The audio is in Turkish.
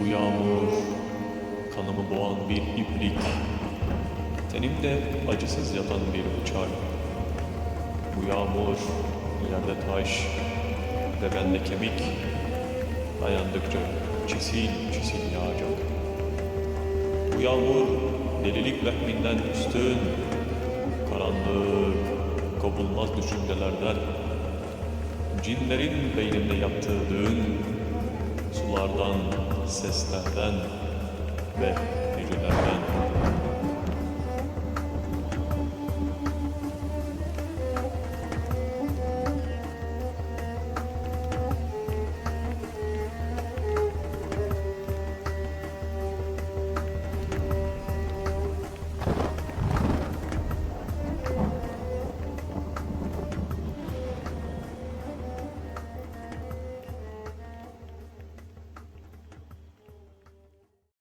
Bu yağmur, kanımı boğan bir iplik, tenimde acısız yatan bir bıçak. Bu yağmur, yerde taş ve bende kemik, dayandıkça çisil çisil yağacak. Bu yağmur, delilik vehminden üstün, karanlık, kovulmaz düşüncelerden, cinlerin beynimde yaptığı düğün, sulardan, seslerden ve